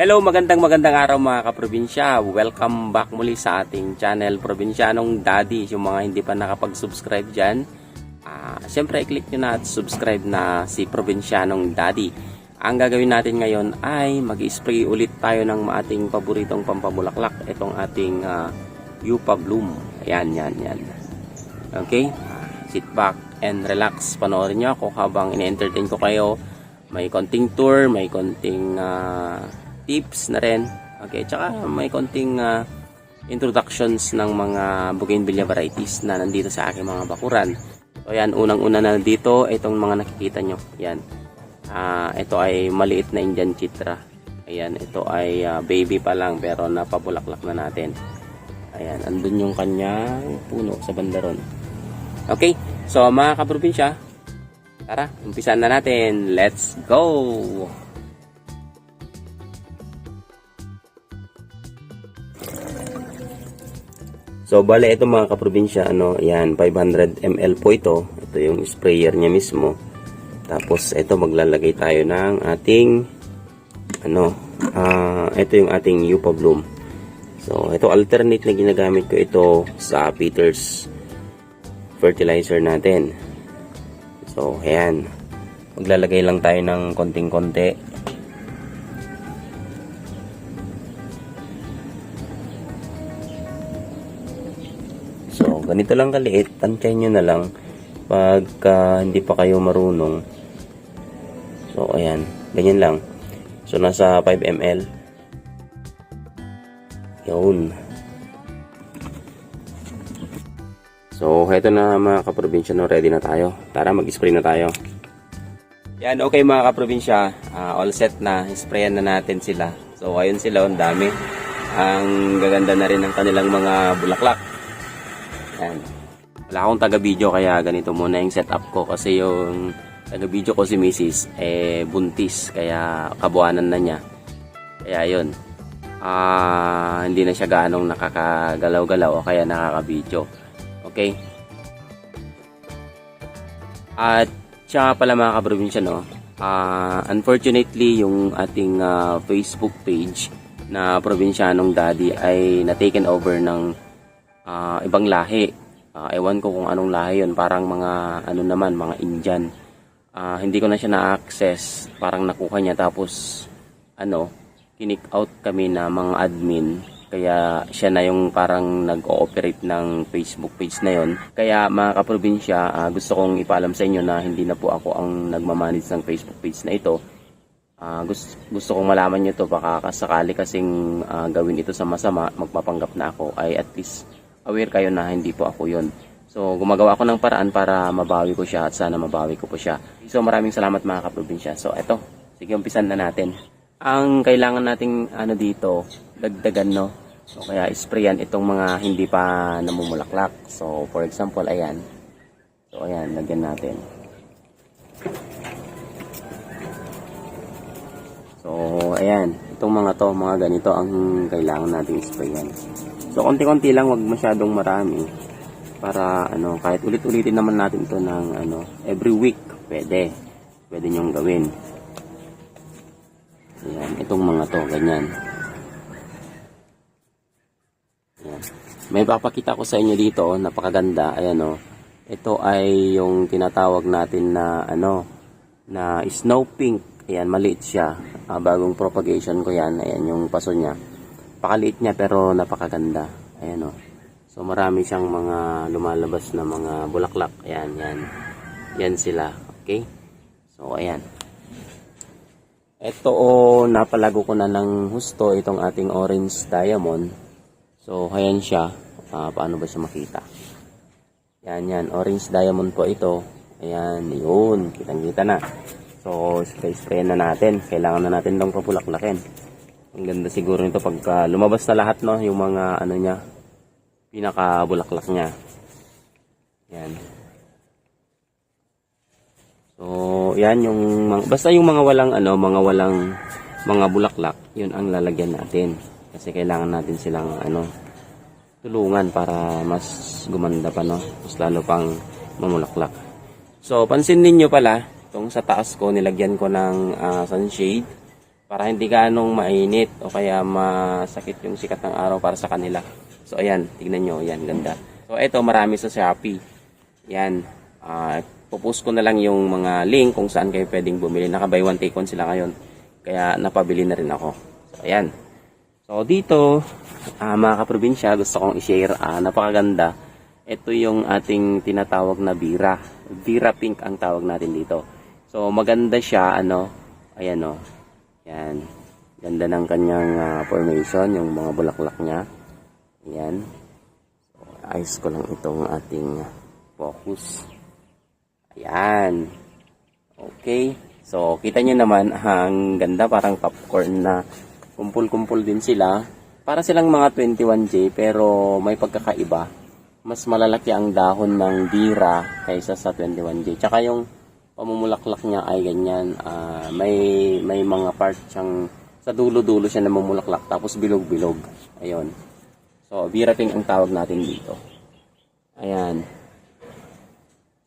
Hello, magandang magandang araw mga kaprobinsya. Welcome back muli sa ating channel Probinsyanong Daddy. Yung mga hindi pa nakapag-subscribe dyan, ah, syempre i-click nyo na at subscribe na si Probinsyanong Daddy. Ang gagawin natin ngayon ay mag-spray ulit tayo ng ating paboritong pampabulaklak. Itong ating ah, Yupa Bloom. Ayan, yan, yan. Okay? Sit back and relax. Panoorin nyo ako habang ine-entertain ko kayo. May konting tour, may konting ah, tips na rin. Okay, tsaka may konting ah, introductions ng mga bougainvillea varieties na nandito sa aking mga bakuran. So yan, unang-una na dito, itong mga nakikita nyo. Yan. Ah, ito ay maliit na Indian chitra. Ayan, ito ay ah, baby pa lang pero napabulaklak na natin. Ayan, andun yung kanyang puno sa bandaron. Okay, so mga kaprobinsya, tara, umpisan na natin. Let's go! So, bale, ito mga kaprobinsya, ano, yan, 500 ml po ito. Ito yung sprayer niya mismo. Tapos, ito, maglalagay tayo ng ating, ano, ah, ito yung ating Yupa Bloom. So, ito, alternate na ginagamit ko ito sa Peters fertilizer natin. So, ayan. Maglalagay lang tayo ng konting-konti. Ganito lang kaliit. Tansyahin nyo na lang pagka hindi pa kayo marunong. So, ayan. Ganyan lang. So, nasa 5 ml. Yun. So, heto na mga kaprobinsya, no, ready na tayo. Tara, mag-spray na tayo. Yan, okay mga kaprobinsya, Ah, all set na. Sprayan na natin sila. So, ayun sila, ang dami. Ang gaganda na rin ng kanilang mga bulaklak. Wala akong taga-video kaya ganito muna yung setup ko kasi yung taga-video ko si Mrs. eh buntis kaya kabuanan na niya. Kaya yun. Ah, hindi na siya ganong nakakagalaw-galaw o kaya nakaka-video. Okay? At siya pala mga kaprobinsya no, ah, unfortunately yung ating ah, Facebook page na Probinsyanong Daddy ay na-taken over ng ah, ibang lahi. Ah, ewan ko kung anong lahi yun, parang mga ano naman, mga Indian. Ah, hindi ko na siya na-access, parang nakuha niya. Tapos ano, kinik out kami na mga admin. Kaya siya na yung parang nag-ooperate ng Facebook page na yon. Kaya mga kaprobinsya, ah, gusto kong ipaalam sa inyo na hindi na po ako ang nagmamanage ng Facebook page na ito. Ah, gusto, gusto kong malaman nyo to. Baka kasakali kasing ah, gawin ito sa masama, magpapanggap na ako. Ay at least aware kayo na hindi po ako yon. So gumagawa ako ng paraan para mabawi ko siya at sana mabawi ko po siya. So maraming salamat mga kaprobinsya. So eto, sige umpisan na natin. Ang kailangan nating ano dito, dagdagan no. So kaya sprayan itong mga hindi pa namumulaklak. So for example, ayan. So ayan, lagyan natin. So ayan, itong mga to, mga ganito ang kailangan nating sprayan. So konti-konti lang, wag masyadong marami para ano, kahit ulit-ulitin naman natin to ng ano, every week, pwede. Pwede nyong gawin. Ayan, itong mga to, ganyan. Ayan. May papakita ko sa inyo dito, oh, napakaganda. Ayan o. Ito ay yung tinatawag natin na ano, na snow pink. Ayan, maliit siya. Ah, bagong propagation ko yan. Ayan yung paso niya. Pakaliit niya pero napakaganda. Ayan o. So marami siyang mga lumalabas na mga bulaklak. Ayan, yan. Yan sila. Okay? So ayan. Ito o, napalago ko na ng husto itong ating orange diamond. So, ayan siya. Ah, paano ba siya makita? Yan, yan. Orange diamond po ito. Ayan, yun. Kitang-kita na. So, spray-spray na natin. Kailangan na natin itong papulaklakin. Ang ganda siguro nito pagka lumabas na lahat, no? Yung mga, ano niya, pinaka-bulaklak niya. Yan. So, yan yung basta yung mga walang ano, mga walang mga bulaklak, yun ang lalagyan natin. Kasi kailangan natin silang ano, tulungan para mas gumanda pa no, mas lalo pang mamulaklak. So, pansin ninyo pala, itong sa taas ko nilagyan ko ng ah, sunshade para hindi ganong mainit o kaya masakit yung sikat ng araw para sa kanila. So ayan, tignan nyo, yan ganda. So ito marami sa Shopee. Yan, ah pupost ko na lang yung mga link kung saan kayo pwedeng bumili. Naka buy one take one sila ngayon. Kaya napabili na rin ako. So ayan. So dito, ah mga kaprobinsya, gusto kong i-share, ah, napakaganda. Ito yung ating tinatawag na bira. Bira pink ang tawag natin dito. So maganda siya, ano, ayan o. Yan. Ganda ng kanyang ah, formation, yung mga bulaklak niya. Ayan. So, ayos ko lang itong ating focus. Ayan. Okay. So, kita nyo naman, ang ganda, parang popcorn na kumpul-kumpul din sila. Para silang mga 21J, pero may pagkakaiba. Mas malalaki ang dahon ng bira kaysa sa 21J. Tsaka yung pamumulaklak niya ay ganyan. ah, may, may mga part siyang sa dulo-dulo siya namumulaklak tapos bilog-bilog. Ayun. So, bira pink ang tawag natin dito. Ayan.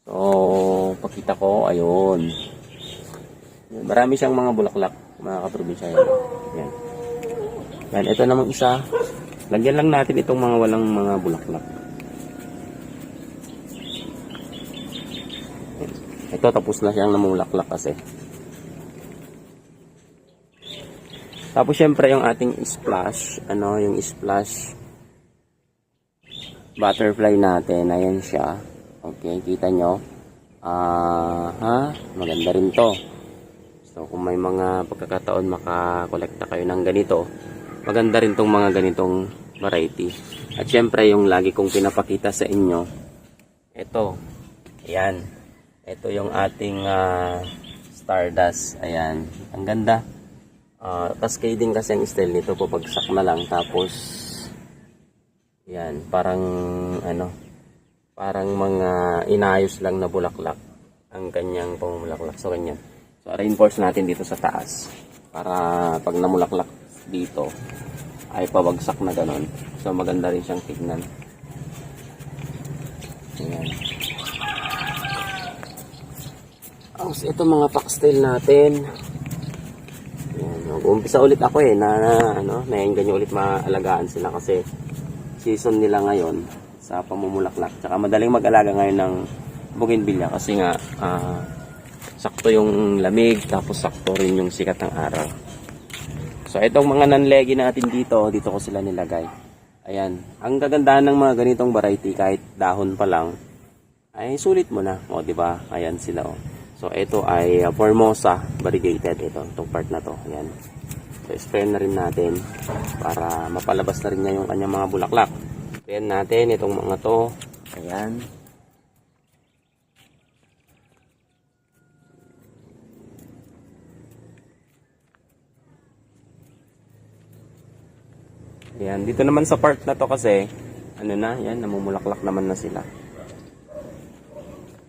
So, pakita ko, ayun. Marami siyang mga bulaklak, mga kaprobinsya. Yan. Yan. Yan, ito namang isa. Lagyan lang natin itong mga walang mga bulaklak. Ito, tapos na siyang namulaklak kasi. Tapos, syempre, yung ating splash, ano, yung splash butterfly natin, ayan siya. Okay, kita nyo. Ah, ha? Maganda rin to. So, kung may mga pagkakataon makakolekta kayo ng ganito, maganda rin tong mga ganitong variety. At syempre, yung lagi kong pinapakita sa inyo, ito. Ayan. Ito yung ating ah, Stardust. Ayan. Ang ganda. Uh, cascading kasi ang style nito, pabagsak na lang. Tapos, yan, parang ano, parang mga inayos lang na bulaklak ang kanyang pamumulaklak. So, ganyan. So, reinforce natin dito sa taas para pag namulaklak dito ay pabagsak na ganon. So, maganda rin siyang tignan. Ayan. Tapos, ito mga pastel natin. Ayan. Mag-umpisa ulit ako eh na, na ano, naenggan nyo ulit maalagaan sila kasi season nila ngayon sa pamumulaklak. Tsaka madaling mag-alaga ngayon ng bougainvillea kasi nga ah, sakto yung lamig tapos sakto rin yung sikat ng araw. So itong mga nanlegi natin dito, dito ko sila nilagay. Ayan, ang kagandahan ng mga ganitong variety kahit dahon pa lang ay sulit mo na. O di ba? Ayan sila oh. So ito ay uh, Formosa variegated ito, itong part na to. Ayan. So spray na rin natin para mapalabas na rin niya yung kanyang mga bulaklak. Sprayan natin itong mga to. Ayan. Ayan, dito naman sa part na to kasi, ano na, yan, namumulaklak naman na sila.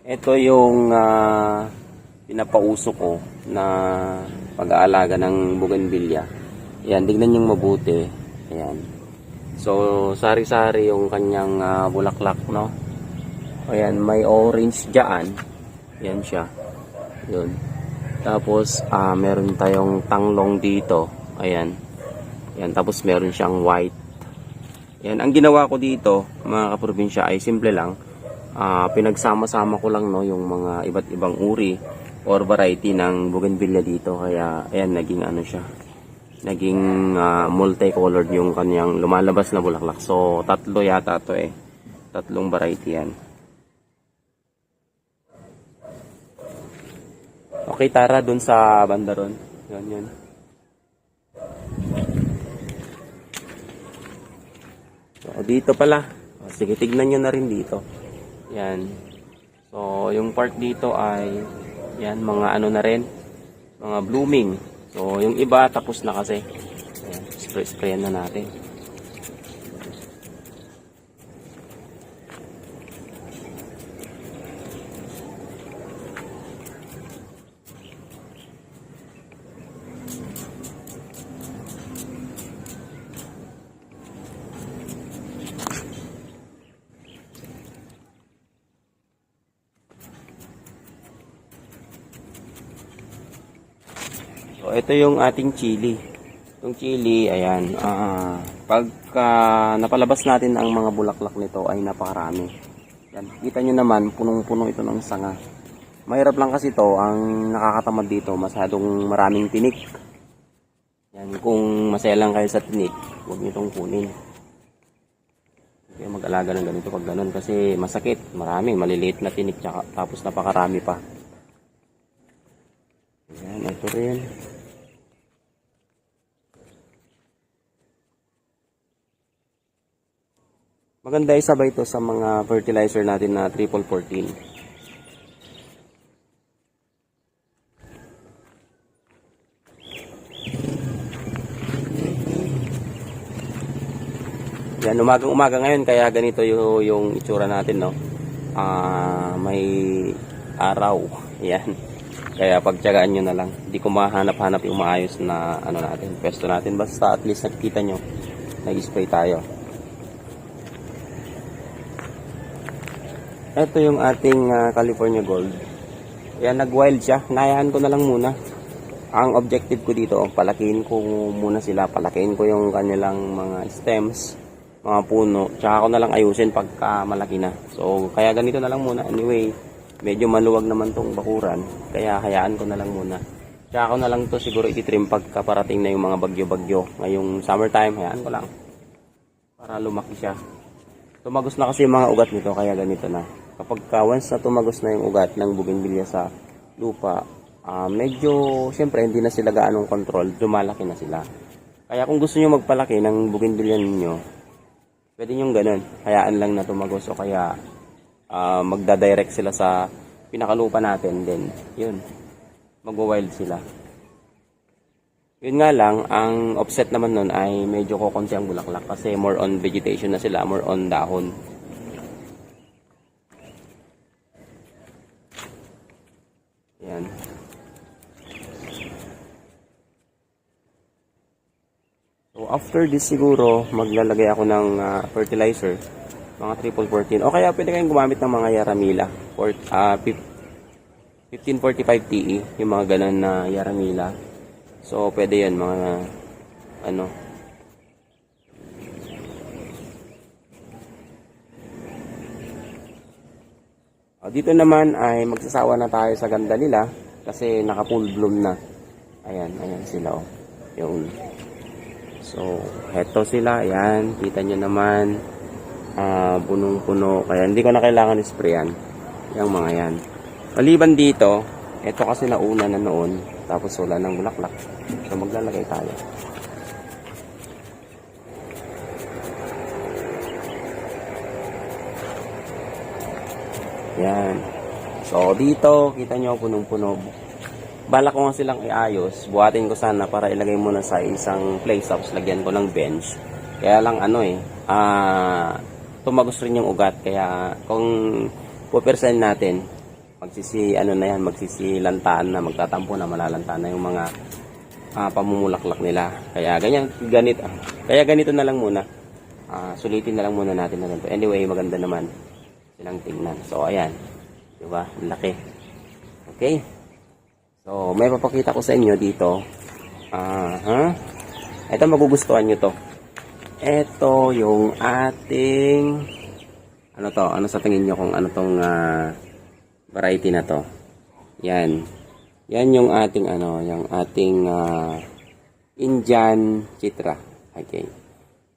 Ito yung ah, pinapauso ko na pag-aalaga ng bougainvillea. Ayan, tignan yung mabuti. Ayan. So, sari-sari yung kanyang ah, bulaklak, no? Ayan, may orange dyan. Ayan siya. Yun. Tapos, ah, meron tayong tanglong dito. Ayan. Ayan, tapos meron siyang white. Yan, ang ginawa ko dito, mga kaprobinsya, ay simple lang. Ah, pinagsama-sama ko lang no yung mga iba't ibang uri or variety ng bougainvillea dito. Kaya ayan naging ano siya. Naging ah, multicolored yung kanyang lumalabas na bulaklak. So tatlo yata to eh. Tatlong variety yan. Okay, tara dun sa banda ron. Yun, yun. So, dito pala. Sige, tignan nyo na rin dito. Yan. So, yung part dito ay yan, mga ano na rin. Mga blooming. So, yung iba tapos na kasi. Ayan, spray-sprayan na natin. Ito yung ating chili. Itong chili, ayan, ah, pagka napalabas natin ang mga bulaklak nito ay napakarami. Yan, kita nyo naman, punong-puno ito ng sanga. Mahirap lang kasi ito, ang nakakatamad dito, masyadong maraming tinik. Yan, kung masaya lang kayo sa tinik, huwag nyo itong kunin. Kaya mag-alaga ng ganito pag ganun kasi masakit, marami, maliliit na tinik, tsaka, tapos napakarami pa. Yan, ito rin. Maganda isabay ito sa mga fertilizer natin na triple 14. Yan, umagang umaga ngayon kaya ganito yung, yung itsura natin, no? Ah, may araw. Yan. Kaya pagtyagaan nyo na lang. Hindi ko mahanap-hanap yung maayos na ano natin, pwesto natin. Basta at least nakikita nyo, nag-spray tayo. Ito yung ating ah, California Gold. Yan, nag-wild siya. Nayahan ko na lang muna. Ang objective ko dito, palakihin ko muna sila. Palakihin ko yung kanilang mga stems, mga puno. Tsaka ko na lang ayusin pagka malaki na. So, kaya ganito na lang muna. Anyway, medyo maluwag naman tong bakuran. Kaya hayaan ko na lang muna. Tsaka ko na lang to siguro ititrim pagka parating na yung mga bagyo-bagyo. Ngayong summertime, hayaan ko lang. Para lumaki siya. Tumagos na kasi yung mga ugat nito, kaya ganito na. Kapag ka once na tumagos na yung ugat ng bougainvillea sa lupa, ah, medyo, syempre, hindi na sila gaanong control, lumalaki na sila. Kaya kung gusto nyo magpalaki ng bougainvillea ninyo, pwede nyo ganun. Hayaan lang na tumagos o kaya ah, magdadirect sila sa pinakalupa natin. Then, yun, mag-wild sila. Yun nga lang, ang offset naman nun ay medyo kukunti ang bulaklak kasi more on vegetation na sila, more on dahon. Yan. So after this siguro, maglalagay ako ng ah, fertilizer, mga triple 14. O kaya pwede kayong gumamit ng mga Yaramila, or, fif- 1545 TE, yung mga ganun na Yaramila. So, pwede yan, mga, ano. Dito naman ay magsasawa na tayo sa ganda nila kasi naka full bloom na. Ayan, ayan sila oh. Yung So, heto sila, ayan, kita nyo naman. ah punong-puno, kaya hindi ko na kailangan isprayan. Yung mga yan. Maliban dito, ito kasi nauna na noon, tapos wala ng bulaklak. So maglalagay tayo. Yan. So dito, kita nyo punong-puno. Bala ko nga silang iayos. Buhatin ko sana para ilagay muna sa isang place tapos lagyan ko ng bench. Kaya lang ano eh, ah tumagos rin yung ugat. Kaya kung pupersen natin, magsisi ano na yan, magsisilantaan na, magtatampo na, malalantaan na yung mga ah, pamumulaklak nila. Kaya ganyan, ganito, kaya ganito na lang muna. Ah, sulitin na lang muna natin na ganito. Anyway, maganda naman silang tingnan. So, ayan. Diba? Ang laki. Okay. So, may papakita ko sa inyo dito. Ah, ha? Ito magugustuhan nyo to. Ito yung ating ano to? Ano sa tingin nyo kung ano tong ah, variety na to? Yan. Yan yung ating ano, yung ating ah, Indian Chitra. Okay.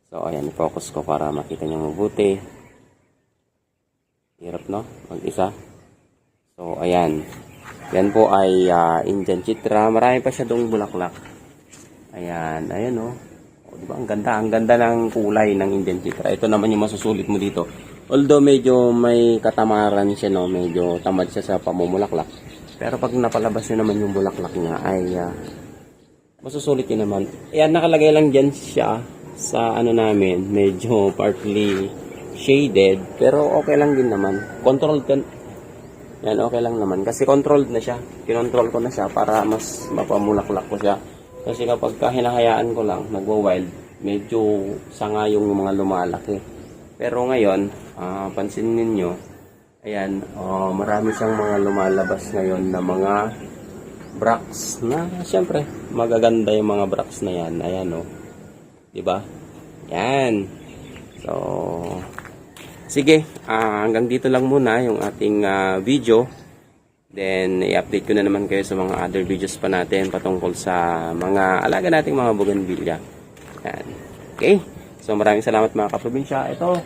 So, ayan, focus ko para makita nyo mabuti. Hirap, no? Mag-isa. So, ayan. Yan po ay ah, Indian Chitra. Marami pa siya doong bulaklak. Ayan, ayan, oh. O, di ba? Ang ganda, ang ganda ng kulay ng Indian Chitra. Ito naman yung masusulit mo dito. Although medyo may katamaran siya, no? Medyo tamad siya sa pamumulaklak. Pero pag napalabas nyo naman yung bulaklak niya, ay ah, masusulit yun naman. Ayan, nakalagay lang dyan siya sa ano namin. Medyo partly shaded. Pero okay lang din naman. Controlled kan yan, okay lang naman. Kasi controlled na siya. Kinontrol ko na siya para mas mapamulaklak ko siya. Kasi kapag ka ko lang, nagwa-wild, medyo sanga yung mga lumalaki. Pero ngayon, ah, pansin ninyo, ayan, oh, marami siyang mga lumalabas ngayon na mga Brax na syempre magaganda yung mga Brax na yan. Ayan oh. 'Di ba? Yan. So sige, ah, hanggang dito lang muna yung ating ah, video. Then i-update ko na naman kayo sa mga other videos pa natin patungkol sa mga alaga nating mga bougainvillea. Yan. Okay? So maraming salamat mga kaprobinsya. Ito,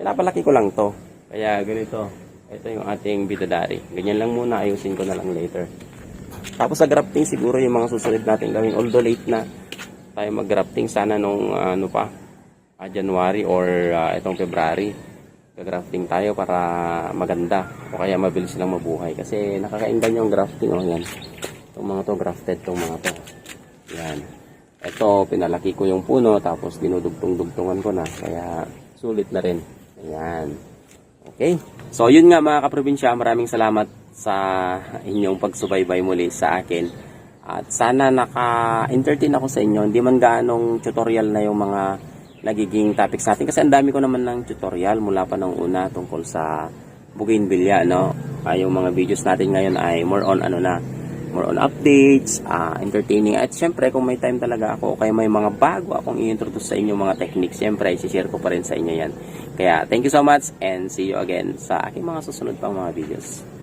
pinapalaki ko lang to. Kaya ganito. Ito yung ating bidadari. Ganyan lang muna. Ayusin ko na lang later. Tapos sa grafting siguro yung mga susunod natin gawin. Although late na tayo mag-grafting sana nung ah, ano pa, ah, January or ah, itong February. Gagrafting tayo para maganda o kaya mabilis lang mabuhay. Kasi nakakaingan yung grafting. Oh, yan. Itong mga to, grafted tong mga to. Yan. Ito, pinalaki ko yung puno tapos dinudugtong-dugtungan ko na. Kaya sulit na rin. Ayan. Okay. So, yun nga mga kaprobinsya. Maraming salamat sa inyong pagsubaybay muli sa akin. At sana naka-entertain ako sa inyo. Hindi man gaanong tutorial na yung mga nagiging topics natin. Kasi ang dami ko naman ng tutorial mula pa nung una tungkol sa bougainvillea, no? Ay, yung mga videos natin ngayon ay more on ano na, more on updates, ah, entertaining. At syempre, kung may time talaga ako, kaya may mga bago akong i-introduce sa inyo mga techniques, syempre, i-share ko pa rin sa inyo yan. Kaya, thank you so much and see you again sa aking mga susunod pang mga videos.